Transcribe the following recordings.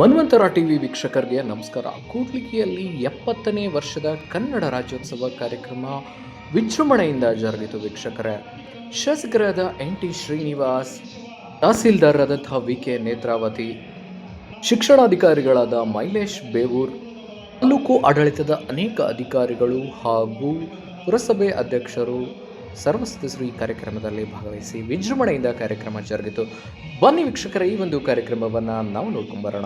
ಮನ್ವಂತರ TV ವೀಕ್ಷಕರಿಗೆ ನಮಸ್ಕಾರ. ಕೂಡ್ಲಿಗಿಯಲ್ಲಿ ಎಪ್ಪತ್ತನೇ ವರ್ಷದ ಕನ್ನಡ ರಾಜ್ಯೋತ್ಸವ ಕಾರ್ಯಕ್ರಮ ವಿಜೃಂಭಣೆಯಿಂದ ಜರುಗಿತು ವೀಕ್ಷಕರೇ. ಶಾಸಕರಾದ ಎನ್ ಟಿ ಶ್ರೀನಿವಾಸ್ ತಹಸೀಲ್ದಾರರಾದಂಥ ವಿ ಕೆ ನೇತ್ರಾವತಿ, ಶಿಕ್ಷಣಾಧಿಕಾರಿಗಳಾದ ಮೈಲೇಶ್ ಬೇವೂರ್, ತಾಲೂಕು ಆಡಳಿತದ ಅನೇಕ ಅಧಿಕಾರಿಗಳು ಹಾಗೂ ಪುರಸಭೆ ಅಧ್ಯಕ್ಷರು ಸರ್ವ ಸದಸ್ಯರು ಈ ಕಾರ್ಯಕ್ರಮದಲ್ಲಿ ಭಾಗವಹಿಸಿ ವಿಜೃಂಭಣೆಯಿಂದ ಕಾರ್ಯಕ್ರಮ ಜರುಗಿತು. ಬನ್ನಿ ವೀಕ್ಷಕರ, ಈ ಒಂದು ಕಾರ್ಯಕ್ರಮವನ್ನು ನಾವು ನೋಡ್ಕೊಂಬರೋಣ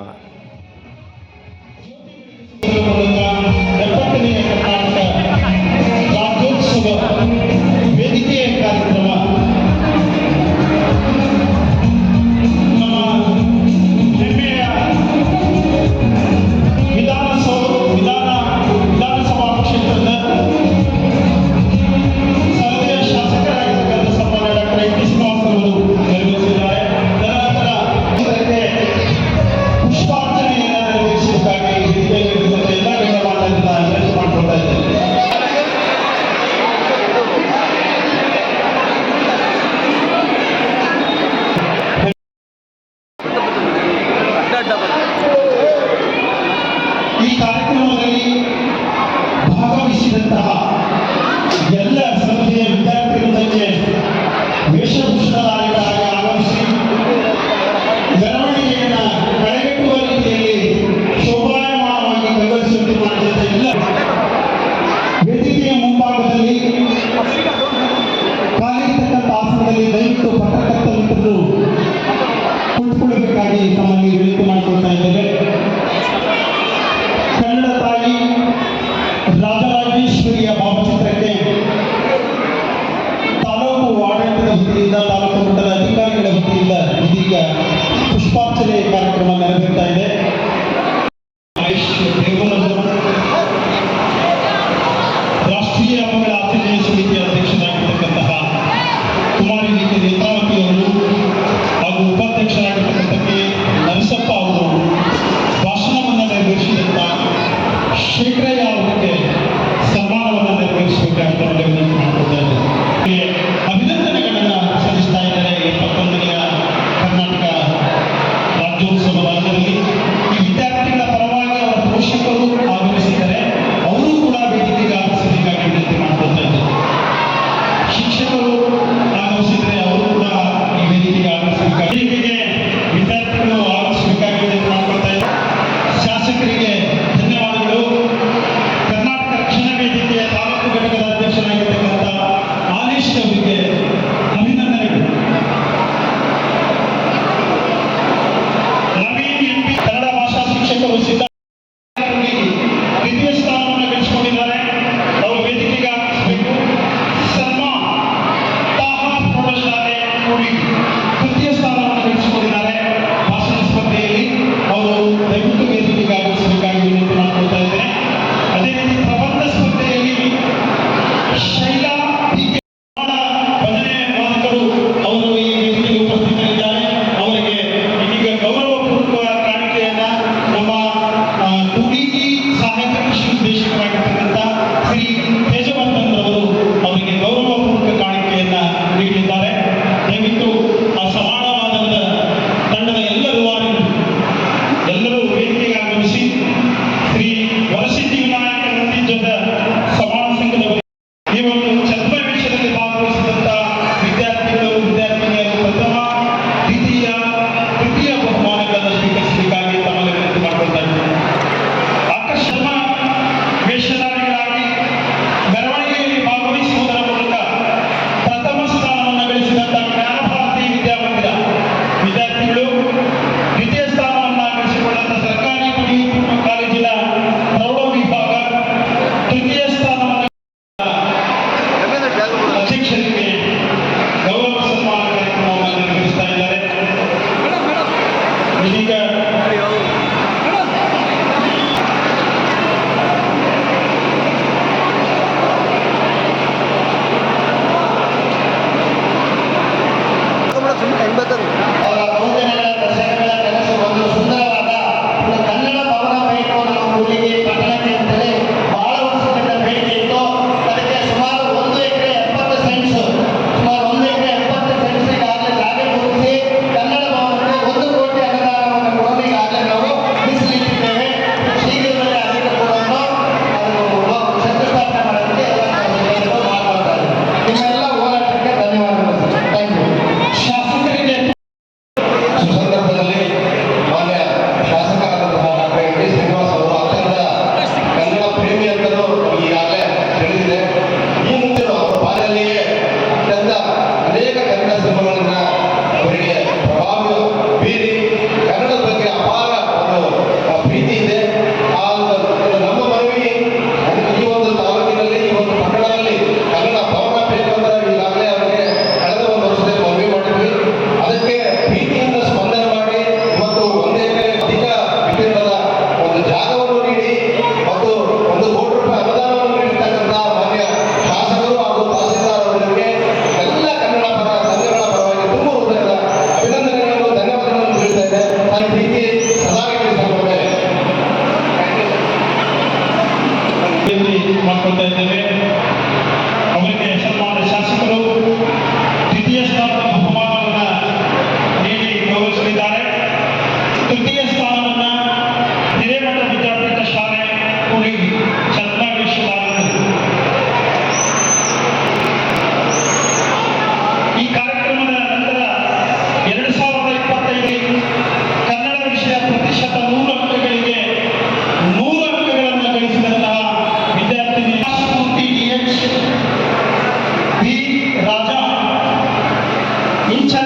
hincha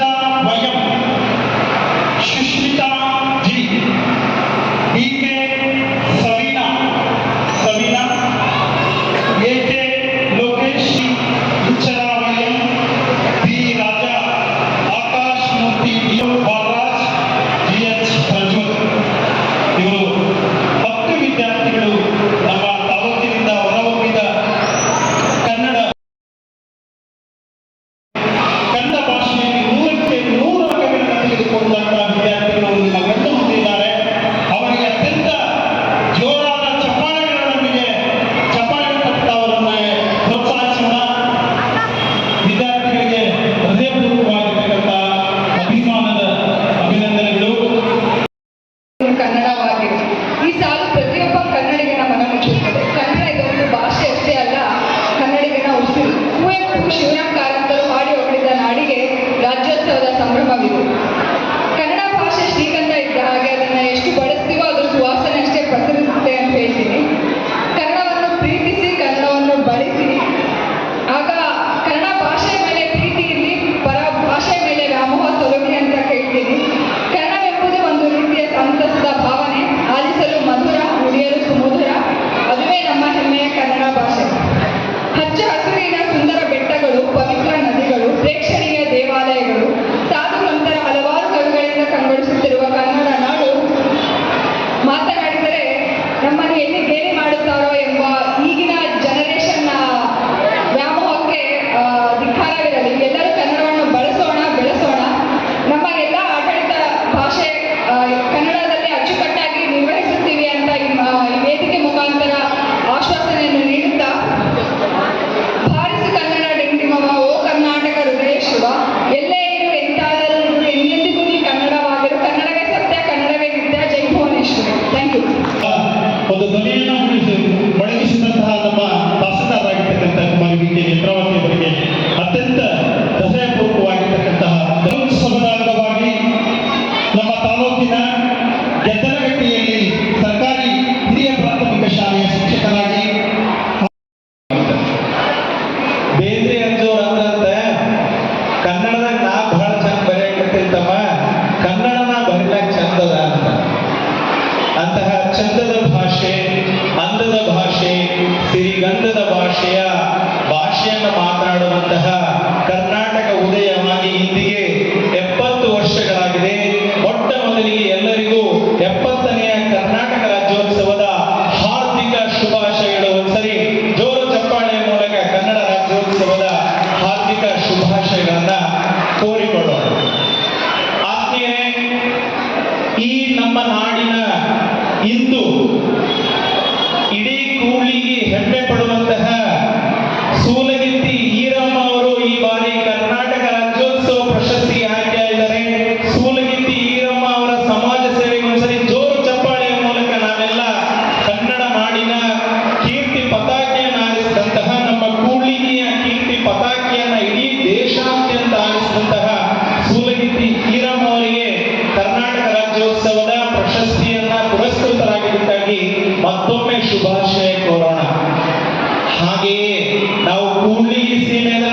Gracias. ಹಾಗೆಯೇ ನಾವು ಕೂಡ್ಲಿಗೆ ಸೇವೆಯನ್ನು